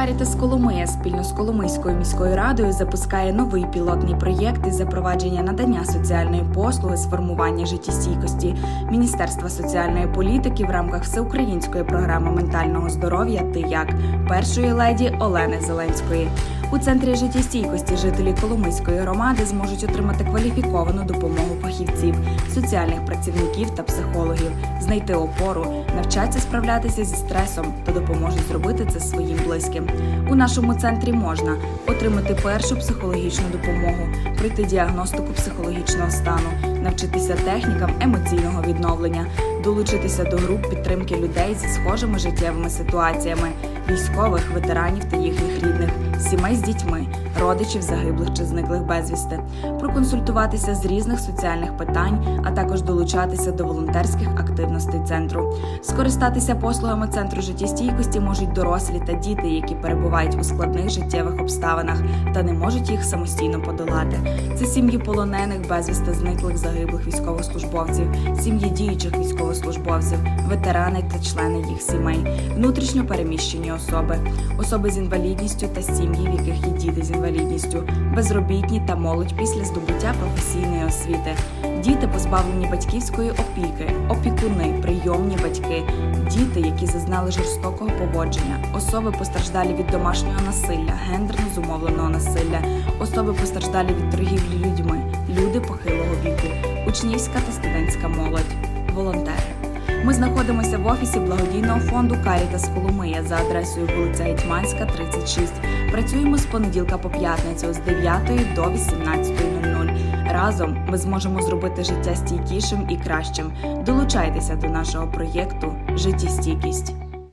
Карітас Коломия спільно з Коломийською міською радою запускає новий пілотний проєкт із запровадження надання соціальної послуги з формування життєстійкості Міністерства соціальної політики в рамках всеукраїнської програми ментального здоров'я Ти як першої леді Олени Зеленської. У центрі життєстійкості жителі Коломийської громади зможуть отримати кваліфіковану допомогу фахівців, соціальних працівників та психологів, знайти опору, навчаться справлятися зі стресом та допоможуть зробити це своїм близьким. У нашому центрі можна отримати першу психологічну допомогу, пройти діагностику психологічного стану, навчитися технікам емоційного відновлення, долучитися до груп підтримки людей зі схожими життєвими ситуаціями, військових, ветеранів та їхніх рідних, сімей з дітьми, родичів загиблих чи зниклих безвісти, проконсультуватися з різних соціальних питань, а також долучатися до волонтерських активностей центру. Скористатися послугами центру життєстійкості можуть дорослі та діти, які перебувають у складних життєвих обставинах та не можуть їх самостійно подолати. Це сім'ї полонених, безвісти зниклих загиблих військовослужбовців, сім'ї діючих військовослужбовців, ветерани та члени їх сімей, внутрішньо переміщені особи, особи з інвалідністю та сім'ї, в яких є діти з інвалідністю, безробітні та молодь після здобуття професійної освіти, діти, позбавлені батьківської опіки, опікуни, прийомні батьки, діти, які зазнали жорстокого поводження, особи постраждалі від домашнього насилля, гендерно зумовленого насилля, особи постраждалі від торгівлі людьми, люди похилого віку, учнівська та студентська молодь, волонтери. Ми знаходимося в офісі благодійного фонду Карітас Коломия за адресою вулиця Гетьманська, 36. Працюємо з понеділка по п'ятницю з 9 до 18.00. Разом ми зможемо зробити життя стійкішим і кращим. Долучайтеся до нашого проєкту Життєстійкість.